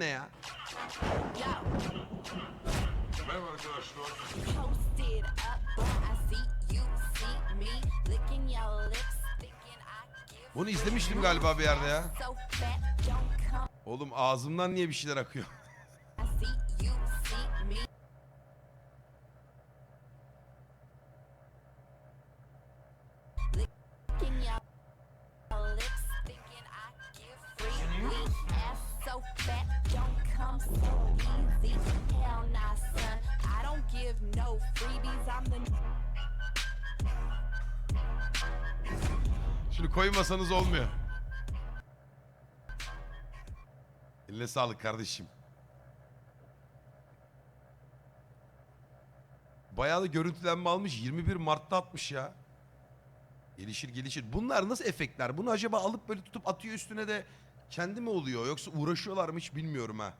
ne ya? Merhaba Bunu izlemiştim galiba bir yerde ya. Oğlum ağzımdan niye bir şeyler akıyor? Şunu koymasanız olmuyor. Eline sağlık kardeşim. Bayağı da görüntülenme almış. 21 Mart'ta atmış ya. Gelişir gelişir. Bunlar nasıl efektler? Bunu acaba alıp böyle tutup atıyor üstüne de kendi mi oluyor? Yoksa uğraşıyorlar mı hiç bilmiyorum ha.